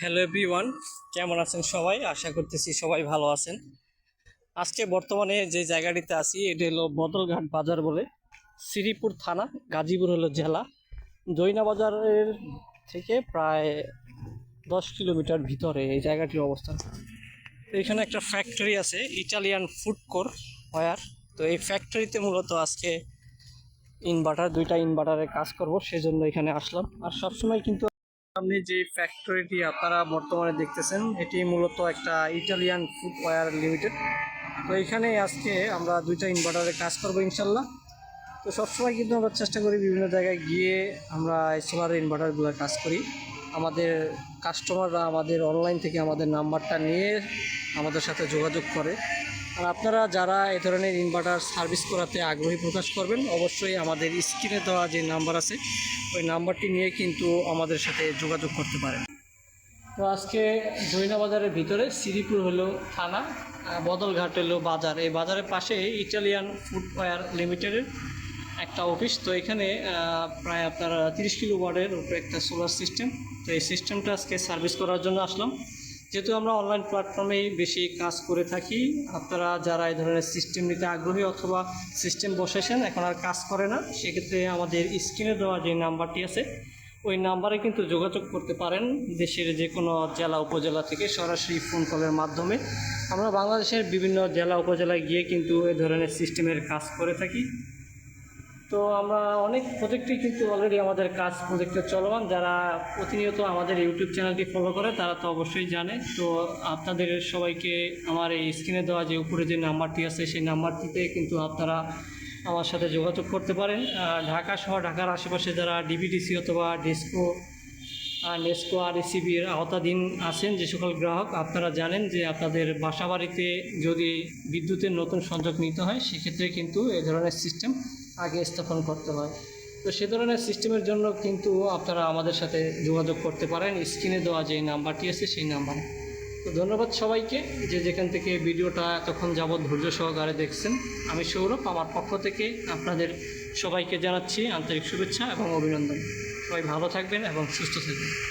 Hello everyone কেমন আছেন সবাই? আশা করতেছি সবাই ভালো আছেন। আজকে বর্তমানে যে জায়গাটিতে আছি, এটি হলো বদলঘাট বাজার বলে শ্রীপুর থানা, গাজীপুর হলো জেলা। জৈনা বাজারের থেকে প্রায় দশ কিলোমিটার ভিতরে এই জায়গাটির অবস্থান। এখানে একটা ফ্যাক্টরি আছে ইটালিয়ান ফুড কোর ওয়ার তো এই ফ্যাক্টরিতে মূলত আজকে ইনভার্টার দুইটা ইনভার্টারে কাজ করব, সেজন্য এখানে আসলাম। আর সবসময় কিন্তু সামনে যে ফ্যাক্টরিটি আপনারা বর্তমানে দেখতেছেন, এটি মূলত একটা ইটালিয়ান ফুড ওয়ার লিমিটেড তো এখানে আজকে আমরা দুইটা ইনভার্টারে কাজ করব ইনশাল্লাহ। তো সবসময় কিন্তু আমরা চেষ্টা করি বিভিন্ন জায়গায় গিয়ে আমরা সোলার ইনভার্টারগুলো কাজ করি। আমাদের কাস্টমাররা আমাদের অনলাইন থেকে আমাদের নাম্বারটা নিয়ে আমাদের সাথে যোগাযোগ করে। আর আপনারা যারা এ ধরনের ইনভার্টার সার্ভিস করাতে আগ্রহী প্রকাশ করবেন, অবশ্যই আমাদের স্ক্রিনে দেওয়া যে নাম্বার আছে, ওই নাম্বারটি নিয়ে কিন্তু আমাদের সাথে যোগাযোগ করতে পারেন। তো আজকে জৈনা বাজারের ভিতরে শ্রীপুর হলো থানা বদলঘাট হলো বাজার। এই বাজারের পাশে ইটালিয়ান ফুটওয়্যার লিমিটেডের একটা অফিস তো এখানে প্রায় আপনার তিরিশ কিলো ওয়ার্ডের উপরে একটা সোলার সিস্টেম তো এই সিস্টেমটা আজকে সার্ভিস করার জন্য আসলাম। যেহেতু আমরা অনলাইন প্ল্যাটফর্মেই বেশি কাজ করে থাকি, আপনারা যারা এই ধরনের সিস্টেম নিতে আগ্রহী অথবা সিস্টেম বসেছেন, এখন আর কাজ করে না, সেক্ষেত্রে আমাদের স্ক্রিনে দেওয়া যে নাম্বারটি আছে, ওই নাম্বারে কিন্তু যোগাযোগ করতে পারেন দেশের যে কোনো জেলা, উপজেলা থেকে সরাসরি ফোন কলের মাধ্যমে। আমরা বাংলাদেশের বিভিন্ন জেলা, উপজেলায় গিয়ে কিন্তু এই ধরনের সিস্টেমের কাজ করে থাকি। তো আমরা অনেক প্রজেক্টই কিন্তু অলরেডি আমাদের কাজ প্রজেক্টে চলমান। যারা প্রতিনিয়ত আমাদের ইউটিউব চ্যানেলটি ফলো করে, তারা তো অবশ্যই জানে। তো আপনাদের সবাইকে আমার এই স্ক্রিনে দেওয়া যে উপরে যে নাম্বারটি আছে, সেই নাম্বারটিতে কিন্তু আপনারা আমার সাথে যোগাযোগ করতে পারেন। ঢাকা সহ ঢাকার আশেপাশে যারা ডিবিডিসি অথবা ডেস্কো নেস্কো আর এসিবির আওতাধীন আছেন, যে সকল গ্রাহক, আপনারা জানেন যে আপনাদের বাসাবাড়িতে যদি বিদ্যুতের নতুন সংযোগ নিতে হয়, সেক্ষেত্রে কিন্তু এই ধরনের সিস্টেম আগে স্থাপন করতে হয়। তো সে ধরনের সিস্টেমের জন্য কিন্তু আপনারা আমাদের সাথে যোগাযোগ করতে পারেন। স্ক্রিনে দেওয়া যে নাম্বারটি আছে সেই নাম্বারে। তো ধন্যবাদ সবাইকে যে যেখান থেকে ভিডিওটা এতক্ষণ যাবৎ ধৈর্য সহকারে দেখছেন। আমি সৌরভ, আমার পক্ষ থেকে আপনাদের সবাইকে জানাচ্ছি আন্তরিক শুভেচ্ছা এবং অভিনন্দন। সবাই ভালো থাকবেন এবং সুস্থ থাকবেন।